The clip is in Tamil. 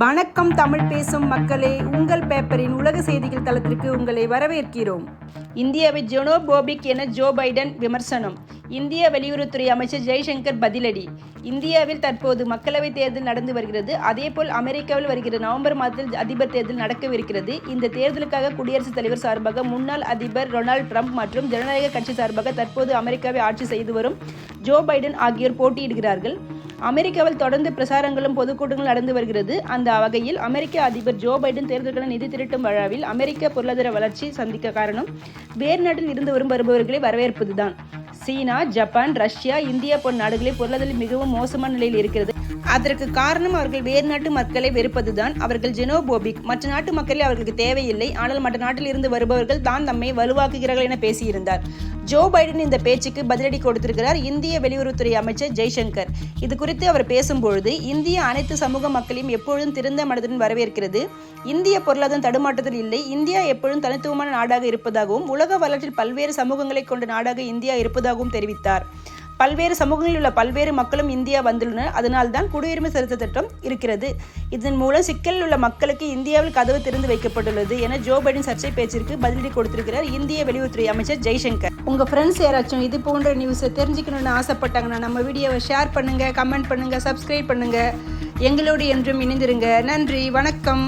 வணக்கம் தமிழ் பேசும் மக்களே உங்கள் பேப்பரின் உலக செய்திகள் தளத்திற்கு உங்களை வரவேற்கிறோம். இந்தியாவை ஜெனோபோபிக் என ஜோ பைடன் விமர்சனம். இந்திய வெளியுறவுத்துறை அமைச்சர் ஜெய்சங்கர் பதிலடி. இந்தியாவில் தற்போது மக்களவைத் தேர்தல் நடந்து வருகிறது. அதேபோல் அமெரிக்காவில் வருகிற நவம்பர் மாதத்தில் அதிபர் தேர்தல் நடக்கவிருக்கிறது. இந்த தேர்தலுக்காக குடியரசுத் தலைவர் சார்பாக முன்னாள் அதிபர் டொனால்ட் ட்ரம்ப் மற்றும் ஜனநாயக கட்சி சார்பாக தற்போது அமெரிக்காவை ஆட்சி செய்து வரும் ஜோ பைடன் ஆகியோர் போட்டியிடுகிறார்கள். அமெரிக்காவில் தொடர்ந்து பிரசாரங்களும் பொதுக்கூட்டங்களும் நடந்து வருகிறது. அந்த வகையில் அமெரிக்க அதிபர் ஜோ பைடன் தேர்தலுக்கான நிதி திரட்டும் விழாவில் அமெரிக்க பொருளாதார வளர்ச்சி சந்திக்க காரணம் வேறு நாட்டில் இருந்து வரும் வருபவர்களை வரவேற்பதுதான். சீனா ஜப்பான் ரஷ்யா இந்தியா போன்ற நாடுகளில் பொருளாதாரம் மிகவும் மோசமான நிலையில் இருக்கிறது. அதற்கு காரணம் அவர்கள் வேறு நாட்டு மக்களை வெறுப்பதுதான். அவர்கள் ஜெனோபோபிக். மற்ற நாட்டு மக்களே அவர்களுக்கு தேவையில்லை. ஆனால் மற்ற நாட்டில் இருந்து வருபவர்கள் தான் தம்மை வலுவாக்குகிறார்கள் என பேசியிருந்தார். ஜோ பைடன் இந்த பேச்சுக்கு பதிலடி கொடுத்திருக்கிறார் இந்திய வெளியுறவுத்துறை அமைச்சர் ஜெய்சங்கர். இது குறித்து அவர் பேசும்பொழுது இந்திய அனைத்து சமூக மக்களையும் எப்பொழுதும் திறந்த மனதுடன் வரவேற்கிறது. இந்திய பொருளாதாரம் தடுமாற்றத்தில் இல்லை. இந்தியா எப்பொழுதும் தனித்துவமான நாடாக இருப்பதாகவும் உலக வரலாற்றில் பல்வேறு சமூகங்களை கொண்ட நாடாக இந்தியா இருப்பதாகவும் தெரிவித்தார். பல்வேறு சமூகங்களில் உள்ள பல்வேறு மக்களும் இந்தியா வந்துள்ளனர். அதனால்தான் குடியுரிமை திருத்த திட்டம் இருக்கிறது. இதன் மூலம் சிக்கலில் உள்ள மக்களுக்கு இந்தியாவில் கதவு திறந்து வைக்கப்பட்டுள்ளது என ஜோ பைடன் சர்ச்சை பேச்சிற்கு பதிலடி கொடுத்திருக்கிறார் இந்திய வெளியுறவுத்துறை அமைச்சர் ஜெய்சங்கர். உங்கள் ஃப்ரெண்ட்ஸ் யாராச்சும் இது போன்ற நியூஸை தெரிஞ்சுக்கணும்னு ஆசைப்பட்டாங்கன்னா நம்ம வீடியோவை ஷேர் பண்ணுங்கள் கமெண்ட் பண்ணுங்கள் சப்ஸ்கிரைப் பண்ணுங்கள் எங்களோடு என்றும் இணைந்திருங்க. நன்றி வணக்கம்.